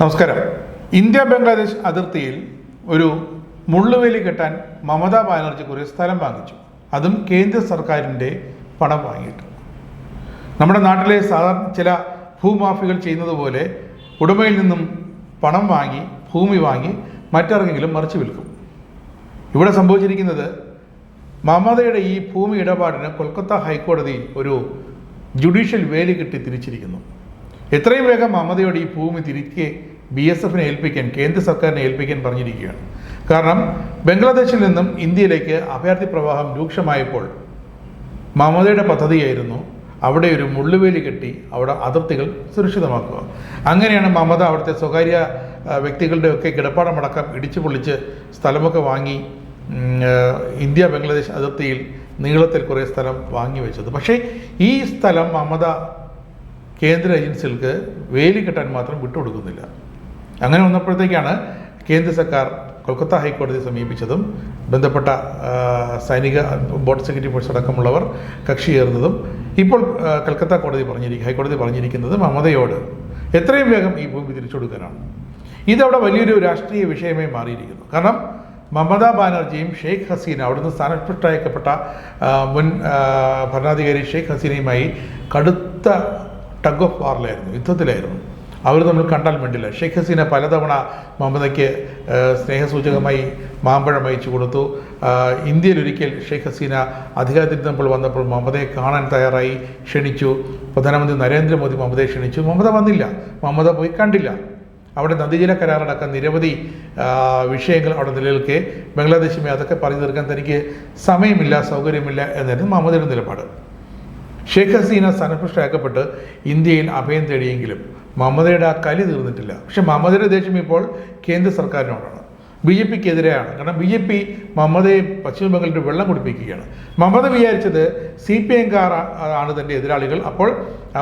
നമസ്കാരം. ഇന്ത്യ ബംഗ്ലാദേശ് അതിർത്തിയിൽ ഒരു മുള്ളുവേലി കെട്ടാൻ മമതാ ബാനർജി കുറേ സ്ഥലം വാങ്ങിച്ചു. അതും കേന്ദ്ര സർക്കാരിന്റെ പണം വാങ്ങിയിട്ട്. നമ്മുടെ നാട്ടിലെ സാധാരണ ചില ഭൂമാഫികൾ ചെയ്യുന്നത് പോലെ ഉടമയിൽ നിന്നും പണം വാങ്ങി ഭൂമി വാങ്ങി മറ്റാർക്കെങ്കിലും മറിച്ച് വിൽക്കും. ഇവിടെ സംഭവിച്ചിരിക്കുന്നത് മമതയുടെ ഈ ഭൂമി ഇടപാടിന് കൊൽക്കത്ത ഹൈക്കോടതി ഒരു ജുഡീഷ്യൽ വേലി കിട്ടി തിരിച്ചിരിക്കുന്നു. എത്രയും വേഗം മമതയോട് ഈ ഭൂമി തിരികെ ബി എസ് എഫിനെ ഏൽപ്പിക്കാൻ കേന്ദ്ര സർക്കാരിനെ ഏൽപ്പിക്കാൻ പറഞ്ഞിരിക്കുകയാണ്. കാരണം ബംഗ്ലാദേശിൽ നിന്നും ഇന്ത്യയിലേക്ക് അഭയാർത്ഥി പ്രവാഹം രൂക്ഷമായപ്പോൾ മമതയുടെ പദ്ധതിയായിരുന്നു അവിടെ ഒരു മുള്ളുവേലി കെട്ടി അവിടെ അതിർത്തികൾ സുരക്ഷിതമാക്കുക. അങ്ങനെയാണ് മമത അവിടുത്തെ സ്വകാര്യ വ്യക്തികളുടെ വ്യക്തികളുടെയൊക്കെ കിടപ്പാടമടക്കം ഇടിച്ചു പൊളിച്ച് സ്ഥലമൊക്കെ വാങ്ങി ഇന്ത്യ ബംഗ്ലാദേശ് അതിർത്തിയിൽ നീളത്തിൽ കുറേ സ്ഥലം വാങ്ങി വെച്ചത്. പക്ഷേ ഈ സ്ഥലം മമത കേന്ദ്ര ഏജൻസികൾക്ക് വേലി കെട്ടാൻ മാത്രം വിട്ടുകൊടുക്കുന്നില്ല. അങ്ങനെ വന്നപ്പോഴത്തേക്കാണ് കേന്ദ്ര സർക്കാർ കൊൽക്കത്ത ഹൈക്കോടതിയെ സമീപിച്ചതും ബന്ധപ്പെട്ട സൈനിക ബോർഡ് സെക്രട്ടറി ഫോഴ്സ് അടക്കമുള്ളവർ കക്ഷി ചേർന്നതും ഇപ്പോൾ കൊൽക്കത്ത കോടതി പറഞ്ഞിരിക്കും ഹൈക്കോടതി പറഞ്ഞിരിക്കുന്നത് മമതയോട് എത്രയും വേഗം ഈ ഭൂമി തിരിച്ചു കൊടുക്കാനാണ് ഇതവിടെ വലിയൊരു രാഷ്ട്രീയ വിഷയമായി മാറിയിരിക്കുന്നു. കാരണം മമതാ ബാനർജിയും ഷെയ്ഖ് ഹസീന അവിടുന്ന് സ്ഥാനഭ്രഷ്ടയക്കപ്പെട്ട മുൻ ഭരണാധികാരി ഷെയ്ഖ് ഹസീനയുമായി കടുത്ത ടഗ് ഓഫ് വാറിലായിരുന്നു യുദ്ധത്തിലായിരുന്നു. അവർ നമ്മൾ കണ്ടാൽ വേണ്ടില്ല ഷെയ്ഖ് ഹസീന പലതവണ മമതയ്ക്ക് സ്നേഹസൂചകമായി മാമ്പഴം അയച്ചു കൊടുത്തു. ഇന്ത്യയിൽ ഒരിക്കൽ ഷെയ്ഖ് ഹസീന അധികാരത്തിരുന്നപ്പോൾ വന്നപ്പോൾ മമതയെ കാണാൻ തയ്യാറായി ക്ഷണിച്ചു. പ്രധാനമന്ത്രി നരേന്ദ്രമോദി മമതയെ ക്ഷണിച്ചു. മമത വന്നില്ല. മമത പോയി കണ്ടില്ല. അവിടെ നദീജല കരാറടക്കം നിരവധി വിഷയങ്ങൾ അവിടെ നിലനിൽക്കെ. ബംഗ്ലാദേശുമായി അതൊക്കെ പറഞ്ഞു തീർക്കാൻ തനിക്ക് സമയമില്ല സൗകര്യമില്ല എന്നായിരുന്നു മമതയുടെ നിലപാട്. ഷെയ്ഖ് ഹസീന സ്ഥാനഭ്രഷ്ടയാക്കപ്പെട്ട് ഇന്ത്യയിൽ അഭയം തേടിയെങ്കിലും മമതയുടെ ആ കലി തീർന്നിട്ടില്ല. പക്ഷെ മമതയുടെ ദേഷ്യം ഇപ്പോൾ കേന്ദ്ര സർക്കാരിനോടാണ്. ബി ജെ പിക്ക് എതിരെയാണ് കാരണം ബി ജെ പി മമതയെ പശ്ചിമ ബംഗാളിൽ വെള്ളം കുടിപ്പിക്കുകയാണ്. മമത വിചാരിച്ചത് സി പി എംകാർ ആണ് തന്റെ എതിരാളികൾ. അപ്പോൾ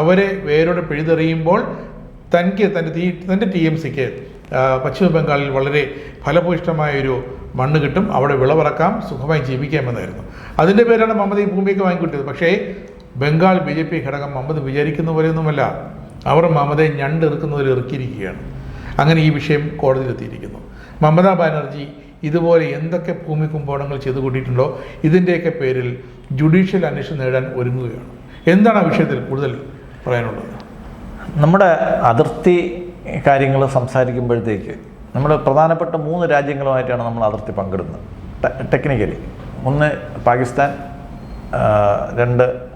അവരെ വേരോടെ പിഴുതെറിയുമ്പോൾ തനിക്ക് തന്റെ തീ തന്റെ ടി എം സിക്ക് പശ്ചിമ ബംഗാളിൽ വളരെ ഫലഭൂയിഷ്ടമായൊരു മണ്ണ് കിട്ടും. അവിടെ വിളവിറക്കാം സുഖമായി ജീവിക്കാമെന്നായിരുന്നു. അതിന്റെ പേരാണ് മമത ഈ ഭൂമിയൊക്കെ വാങ്ങിക്കൂട്ടിയത് പക്ഷേ ബംഗാൾ ബി ജെ പി ഘടകം മമത വിചാരിക്കുന്ന പോലെയൊന്നുമല്ല. അവർ മമതയെ ഞണ്ടെറുക്കുന്നതിൽ ഇറക്കിയിരിക്കുകയാണ്. അങ്ങനെ ഈ വിഷയം കോടതിയിലെത്തിയിരിക്കുന്നു മമതാ ബാനർജി ഇതുപോലെ എന്തൊക്കെ ഭൂമി കുമ്പോണങ്ങൾ ചെയ്തു കൂട്ടിയിട്ടുണ്ടോ ഇതിന്റെയൊക്കെ പേരിൽ ജുഡീഷ്യൽ അന്വേഷണം നേടാൻ ഒരുങ്ങുകയാണ്. എന്താണ് ആ വിഷയത്തിൽ കൂടുതൽ പറയാനുള്ളത്? നമ്മുടെ അതിർത്തി കാര്യങ്ങൾ സംസാരിക്കുമ്പോഴത്തേക്ക് നമ്മൾ പ്രധാനപ്പെട്ട മൂന്ന് രാജ്യങ്ങളുമായിട്ടാണ് നമ്മൾ അതിർത്തി പങ്കിടുന്നത്. ടെക്നിക്കലി. ഒന്ന് പാകിസ്ഥാൻ രണ്ട്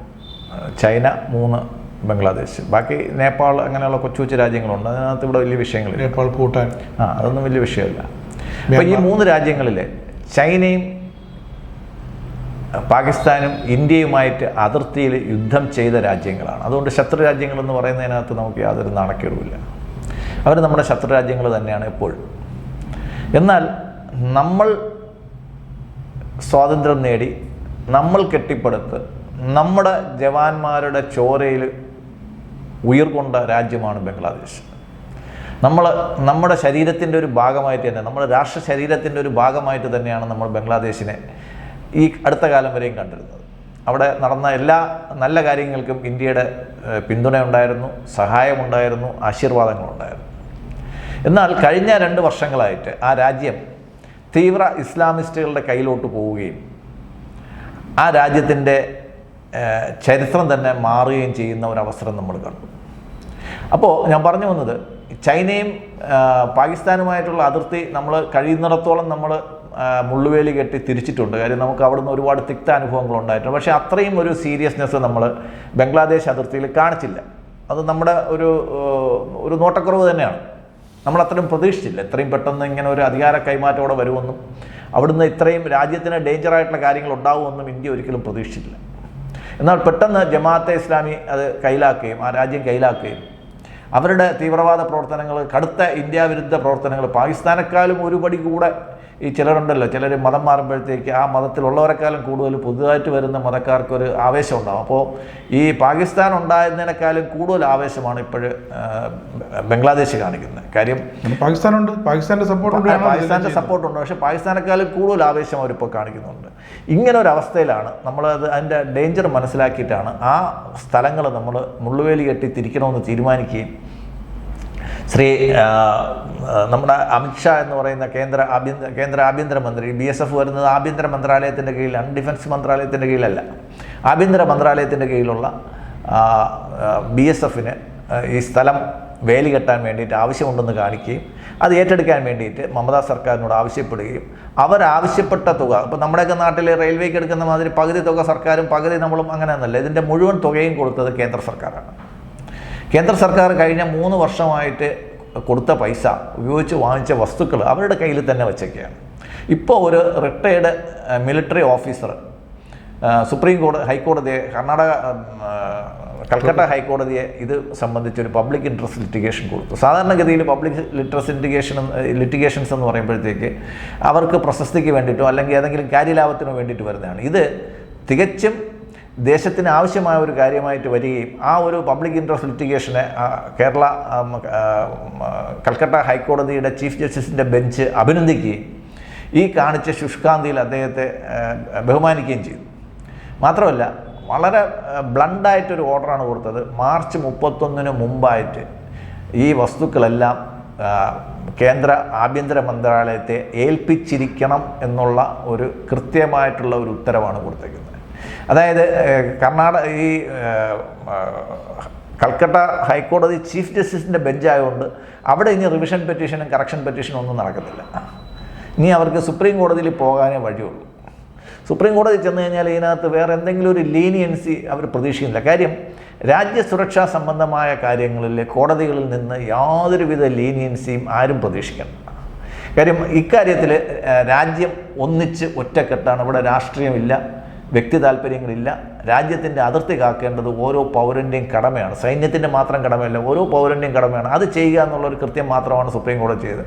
ചൈന മൂന്ന് ബംഗ്ലാദേശ്. ബാക്കി നേപ്പാൾ അങ്ങനെയുള്ള കൊച്ചു കൊച്ചു രാജ്യങ്ങളുണ്ട്. അതിനകത്ത് ഇവിടെ വലിയ വിഷയങ്ങളില്ല. നേപ്പാൾ കൂട്ടാൻ ആ അതൊന്നും വലിയ വിഷയമല്ല. അപ്പോൾ ഈ മൂന്ന് രാജ്യങ്ങളിൽ ചൈനയും പാകിസ്ഥാനും ഇന്ത്യയുമായിട്ട് അതിർത്തിയിൽ യുദ്ധം ചെയ്ത രാജ്യങ്ങളാണ്. അതുകൊണ്ട് ശത്രു രാജ്യങ്ങൾ എന്ന് പറയുന്നതിനകത്ത് നമുക്ക് യാതൊരു നാണക്കേടുമില്ല. അവർ നമ്മുടെ ശത്രു രാജ്യങ്ങൾ തന്നെയാണ് എപ്പോഴും. എന്നാൽ നമ്മൾ സ്വാതന്ത്ര്യം നേടി നമ്മൾ കെട്ടിപ്പടുത്ത് നമ്മുടെ ജവാന്മാരുടെ ചോരയിൽ ഉയർകൊണ്ട രാജ്യമാണ് ബംഗ്ലാദേശ്. നമ്മൾ നമ്മുടെ ശരീരത്തിന്റെ ഒരു ഭാഗമായിട്ട് തന്നെ നമ്മുടെ രാഷ്ട്ര ശരീരത്തിന്റെ ഒരു ഭാഗമായിട്ട് തന്നെയാണ് നമ്മൾ ബംഗ്ലാദേശിനെ ഈ അടുത്ത കാലം വരെയും കണ്ടിരുന്നത്. അവിടെ നടന്ന എല്ലാ നല്ല കാര്യങ്ങൾക്കും ഇന്ത്യയുടെ പിന്തുണയുണ്ടായിരുന്നു സഹായമുണ്ടായിരുന്നു ആശീർവാദങ്ങളുണ്ടായിരുന്നു. എന്നാൽ കഴിഞ്ഞ രണ്ട് വർഷങ്ങളായിട്ട് ആ രാജ്യം തീവ്ര ഇസ്ലാമിസ്റ്റുകളുടെ കയ്യിലോട്ട് പോവുകയും ആ രാജ്യത്തിന്റെ ചരിത്രം തന്നെ മാറുകയും ചെയ്യുന്ന ഒരു അവസരം നമ്മൾ കണ്ടു അപ്പോൾ ഞാൻ പറഞ്ഞു വന്നത് ചൈനയും പാകിസ്ഥാനുമായിട്ടുള്ള അതിർത്തി നമ്മൾ കഴിയുന്നിടത്തോളം നമ്മൾ മുള്ളുവേലി കെട്ടി തിരിച്ചിട്ടുണ്ട്. കാര്യം നമുക്ക് അവിടുന്ന് ഒരുപാട് തിക്ത അനുഭവങ്ങൾ ഉണ്ടായിട്ടുണ്ട്. പക്ഷേ അത്രയും ഒരു സീരിയസ്നെസ് നമ്മൾ ബംഗ്ലാദേശ് അതിർത്തിയിൽ കാണിച്ചില്ല. അത് നമ്മുടെ ഒരു ഒരു നോട്ടക്കുറവ് തന്നെയാണ്. നമ്മൾ അത്രയും പ്രതീക്ഷിച്ചില്ല. എത്രയും പെട്ടെന്ന് ഇങ്ങനെ ഒരു അധികാര കൈമാറ്റം അവിടെ വരുമെന്നും അവിടുന്ന് ഇത്രയും രാജ്യത്തിന് ഡേഞ്ചറായിട്ടുള്ള കാര്യങ്ങൾ ഉണ്ടാവുമെന്നും ഇന്ത്യ ഒരിക്കലും പ്രതീക്ഷിച്ചില്ല. എന്നാൽ പെട്ടെന്ന് ജമാഅത്തെ ഇസ്ലാമി അത് കയ്യിലാക്കുകയും ആ രാജ്യം കയ്യിലാക്കുകയും അവരുടെ തീവ്രവാദ പ്രവർത്തനങ്ങൾ കടുത്ത ഇന്ത്യ വിരുദ്ധ പ്രവർത്തനങ്ങൾ പാകിസ്ഥാനെക്കാളും ഒരുപടി കൂടെ ഈ ചിലരുണ്ടല്ലോ. ചിലർ മതം മാറുമ്പോഴത്തേക്ക് ആ മതത്തിലുള്ളവരെക്കാളും കൂടുതൽ പുതുതായിട്ട് വരുന്ന മതക്കാർക്കൊരു ആവേശം ഉണ്ടാകും അപ്പോൾ ഈ പാകിസ്ഥാൻ ഉണ്ടായിരുന്നതിനേക്കാളും കൂടുതൽ ആവേശമാണ് ഇപ്പോൾ ബംഗ്ലാദേശ് കാണിക്കുന്നത്. കാര്യം പാകിസ്ഥാനുണ്ട്. പാകിസ്ഥാന്റെ സപ്പോർട്ട് പാകിസ്ഥാന്റെ പാകിസ്ഥാന്റെ സപ്പോർട്ട് ഉണ്ട്. പക്ഷേ പാകിസ്ഥാനെക്കാളും കൂടുതൽ ആവേശം അവരിപ്പോൾ കാണിക്കുന്നുണ്ട്. ഇങ്ങനെ ഒരു അവസ്ഥയിലാണ് നമ്മൾ അത് അതിന്റെ ഡേഞ്ചർ മനസ്സിലാക്കിയിട്ടാണ് ആ സ്ഥലങ്ങൾ നമ്മൾ മുള്ളുവേലി കെട്ടി തിരിക്കണമെന്ന് തീരുമാനിക്കുകയും ശ്രീ നമ്മുടെ അമിത്ഷാ എന്ന് പറയുന്ന കേന്ദ്ര ആഭ്യന്തര കേന്ദ്ര ആഭ്യന്തരമന്ത്രി ബി എസ് എഫ് വരുന്നത് ആഭ്യന്തര മന്ത്രാലയത്തിന്റെ കീഴിലാണ് ഡിഫൻസ് മന്ത്രാലയത്തിന്റെ കീഴിലല്ല. ആഭ്യന്തര മന്ത്രാലയത്തിന്റെ കീഴിലുള്ള ബി എസ് എഫിന് ഈ സ്ഥലം വേലി കെട്ടാൻ വേണ്ടിയിട്ട് ആവശ്യമുണ്ടെന്ന് കാണിക്കുകയും അത് ഏറ്റെടുക്കാൻ വേണ്ടിയിട്ട് മമതാ സർക്കാരിനോട് ആവശ്യപ്പെടുകയും അവരാവശ്യപ്പെട്ട തുക ഇപ്പോൾ നമ്മുടെയൊക്കെ നാട്ടിൽ റെയിൽവേക്ക് എടുക്കുന്ന മാതിരി പകുതി തുക സർക്കാരും പകുതി നമ്മളും അങ്ങനെ അങ്ങനെയൊന്നുമല്ല. ഇതിന്റെ മുഴുവൻ തുകയും കൊടുത്തത് കേന്ദ്ര സർക്കാരാണ്. കേന്ദ്ര സർക്കാർ കഴിഞ്ഞ മൂന്ന് വർഷമായിട്ട് കൊടുത്ത പൈസ ഉപയോഗിച്ച് വാങ്ങിച്ച വസ്തുക്കൾ അവരുടെ കയ്യിൽ തന്നെ വെച്ചൊക്കെയാണ്. ഇപ്പോൾ ഒരു റിട്ടയർഡ് മിലിറ്ററി ഓഫീസർ സുപ്രീം കോടതി ഹൈക്കോടതിയെ കർണാടക കൽക്കട്ട ഹൈക്കോടതിയെ ഇത് സംബന്ധിച്ച് ഒരു പബ്ലിക് ഇൻട്രസ്റ്റ് ലിറ്റിഗേഷൻ കൊടുത്തു. സാധാരണഗതിയിൽ പബ്ലിക് ലിറ്ററസ് ലിറ്റിഗേഷൻ ലിറ്റിഗേഷൻസ് എന്ന് പറയുമ്പോഴത്തേക്ക് അവർക്ക് പ്രശസ്തിക്ക് വേണ്ടിയിട്ടോ അല്ലെങ്കിൽ ഏതെങ്കിലും കാര്യലാഭത്തിനോ വേണ്ടിയിട്ട് വരുന്നതാണ്. ഇത് തികച്ചും ദേശത്തിന് ആവശ്യമായ ഒരു കാര്യമായിട്ട് വരികയും ആ ഒരു പബ്ലിക് ഇൻട്രസ്റ്റ് ലിറ്റിഗേഷനെ കേരള കൽക്കട്ട ഹൈക്കോടതിയുടെ ചീഫ് ജസ്റ്റിസിന്റെ ബെഞ്ച് അഭിനന്ദിക്കുകയും ഈ കാണിച്ച ശുഷ്കാന്തിയിൽ അദ്ദേഹത്തെ ബഹുമാനിക്കുകയും ചെയ്തു. മാത്രമല്ല വളരെ ബ്ലണ്ടായിട്ടൊരു ഓർഡറാണ് കൊടുത്തത്. മാർച്ച് മുപ്പത്തൊന്നിന് മുമ്പായിട്ട് ഈ വസ്തുക്കളെല്ലാം കേന്ദ്ര ആഭ്യന്തര മന്ത്രാലയത്തെ ഏൽപ്പിച്ചിരിക്കണം എന്നുള്ള ഒരു കൃത്യമായിട്ടുള്ള ഒരു ഉത്തരവാണ് കൊടുത്തേക്കുന്നത്. അതായത് കർണാടക ഈ കൽക്കട്ട ഹൈക്കോടതി ചീഫ് ജസ്റ്റിസിന്റെ ബെഞ്ചായതുകൊണ്ട് അവിടെ ഇനി റിവിഷൻ പെറ്റീഷനും കറക്ഷൻ പെറ്റീഷനും ഒന്നും നടക്കത്തില്ല. ഇനി അവർക്ക് സുപ്രീം കോടതിയിൽ പോകാനേ വഴിയുള്ളൂ. സുപ്രീം കോടതി ചെന്ന് കഴിഞ്ഞാൽ ഇതിനകത്ത് വേറെ എന്തെങ്കിലും ഒരു ലീനിയൻസി അവർ പ്രതീക്ഷിക്കുന്നില്ല. കാര്യം രാജ്യസുരക്ഷാ സംബന്ധമായ കാര്യങ്ങളിൽ കോടതികളിൽ നിന്ന് യാതൊരുവിധ ലീനിയൻസിയും ആരും പ്രതീക്ഷിക്കണം കാര്യം ഇക്കാര്യത്തിൽ രാജ്യം ഒന്നിച്ച് ഒറ്റക്കെട്ടാണ്. ഇവിടെ രാഷ്ട്രീയമില്ല വ്യക്തി താല്പര്യങ്ങളില്ല. രാജ്യത്തിന്റെ അതിർത്തി കാക്കേണ്ടത് ഓരോ പൗരന്റെയും കടമയാണ്. സൈന്യത്തിന്റെ മാത്രം കടമയല്ല ഓരോ പൗരന്റെയും കടമയാണ്. അത് ചെയ്യുക എന്നുള്ളൊരു കൃത്യം മാത്രമാണ് സുപ്രീം കോടതി ചെയ്തത്.